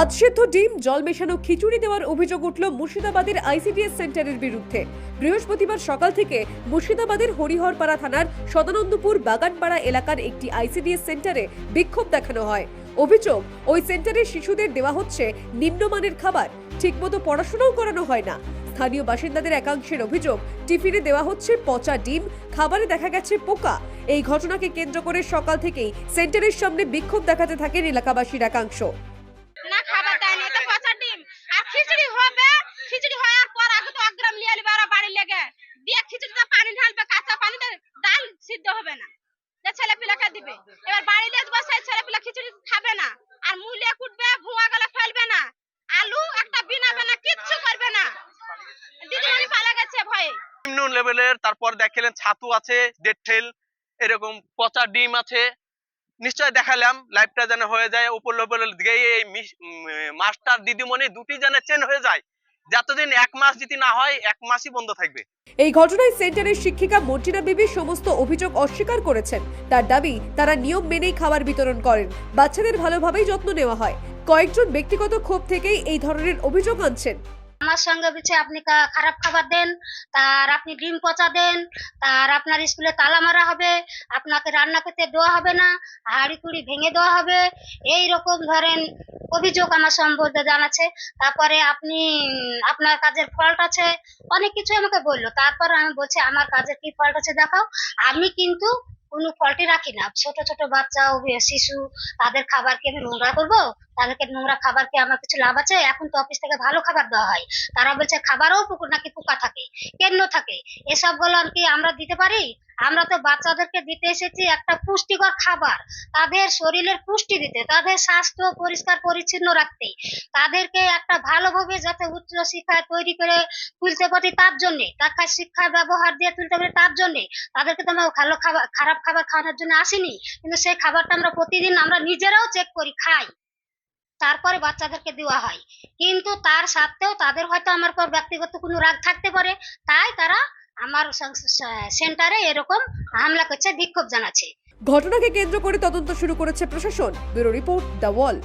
আজ সেদ্ধ ডিম, জল মেশানো খিচুড়ি দেওয়ার অভিযোগ উঠল মুর্শিদাবাদের আইসিডিএস সেন্টারের বিরুদ্ধে। বৃহস্পতিবার সকাল থেকে মুর্শিদাবাদের হরিহরপাড়া থানার সদানন্দপুর বাগানপাড়া এলাকার একটি আইসিডিএস সেন্টারে বিক্ষোভ দেখানো হয়। অভিযোগ, ওই সেন্টারের শিশুদের দেওয়া হচ্ছে নিম্নমানের খাবার। ঠিকমতো পড়াশোনাও করানো হয় না। স্থানীয় বাসিন্দাদের একাংশের অভিযোগ, টিফিনে দেওয়া হচ্ছে পচা ডিম, খাবারে দেখা গেছে পোকা। এই ঘটনাকে কেন্দ্র করে সকাল থেকেই সেন্টারের সামনে বিক্ষোভ দেখাতে থাকেন এলাকাবাসীর একাংশ। না খাবার দেয় না এটা পচা ডিম। আর খিচুড়ি হবে খিচুড়ি হওয়ার পর আগে তো অগ্রাম লিয়ে আলিবে ওরা বাড়ি লেগে। দিয়ে খিচুড়িতে পানি ঢালবে কাঁচা পানিতে ডাল সিদ্ধ হবে না। যে ছেলে পিলাকে দিবে। এবার বাড়ি দিয়ে আসবে ছেলে পিলা খিচুড়ি খাবে না। আর মুলিয়া কুটবে ভুয়া গলা ফেলবে না। আলু একটা বিনাবে না কিচ্ছু করবে না। দিদিমণি পালা গেছে ভয়ে। নিম্ন লেভেলের তারপর দেখলেন ছাতু আছে ডেড ঠেল। এরকম পচা ডিম আছে। নিশ্চয় দেখালাম লাইফটা যেন হয়ে যায় উপর লেভেলের এই মাস্টার দিদিমণি দুটি যেন চেন হয়ে যায়। যতদিন এক মাস যদি না হয়, এক মাসই বন্ধ থাকবে। এই ঘটনায় সেন্টারের শিক্ষিকা মর্জিনা বিবি সমস্ত অভিযোগ অস্বীকার করেছেন। তার দাবি, তারা নিয়ম মেনেই খাবার বিতরণ করেন। বাচ্চাদের ভালোভাবেই যত্ন নেওয়া হয়। কয়েকজন ব্যক্তিগত ক্ষোভ থেকেই এই ধরনের অভিযোগ আনছেন। আমার সঙ্গে বলছে, আপনি খারাপ খাবার দেন, তার আপনি ডিম পচা দেন, তার আপনার স্কুলে তালা মারা হবে, আপনাকে রান্না করতে দেওয়া হবে না, হাঁড়ি কুড়ি ভেঙে দেওয়া হবে। এই রকম ধরেন অভিযোগ আমার সম্বন্ধে জানাচ্ছে। তারপরে আপনি, আপনার কাজের ফল্ট আছে, অনেক কিছু আমাকে বলল। তারপর আমি বলছি, আমার কাজের কি ফল্ট আছে দেখাও। আমি কিন্তু কোনো ফল্টই রাখি না। ছোট ছোট বাচ্চা শিশু, তাদের খাবারকে আমি নোংরা করব? তাদেরকে নোংরা খাবার কি আমার কিছু লাভ আছে? এখন তো অফিস থেকে ভালো খাবার দেওয়া হয়। তারা বলছে, খাবারও পুকুর নাকি পোকা থাকে কেন থাকে? এসবগুলো কি আমরা দিতে পারি? আমরা তো বাচ্চাদেরকে দিতে এসেছি একটা পুষ্টিকর খাবার। তাদের শরীরের পুষ্টি দিতে, তাদের স্বাস্থ্য পরিষ্কার পরিচ্ছন্ন রাখতে, তাদেরকে একটা ভালোভাবে যাতে উচ্চ শিক্ষায় তৈরি করে তুলতে পারি তার জন্যে তাকে শিক্ষা ব্যবহার দিয়ে তুলতে পারি তার জন্যে। তাদেরকে তো আমরা ভালো খাবার, খারাপ খাবার খাওয়ানোর জন্য আসিনি, কিন্তু সেই খাবারটা আমরা প্রতিদিন আমরা নিজেরাও চেক করি, খাই। তারপরে বাচ্চাদেরকে দেওয়া হয়। কিন্তু তার সাথেও তাদের হয়তো আমার পর ব্যক্তিগত কোনো রাগ থাকতে পারে, তাই তারা আমার সেন্টারে এরকম হামলা করছে, বিক্ষোভ জানাচ্ছে। ঘটনাকে কেন্দ্র করে তদন্ত শুরু করেছে প্রশাসন। Bureau report the Wall.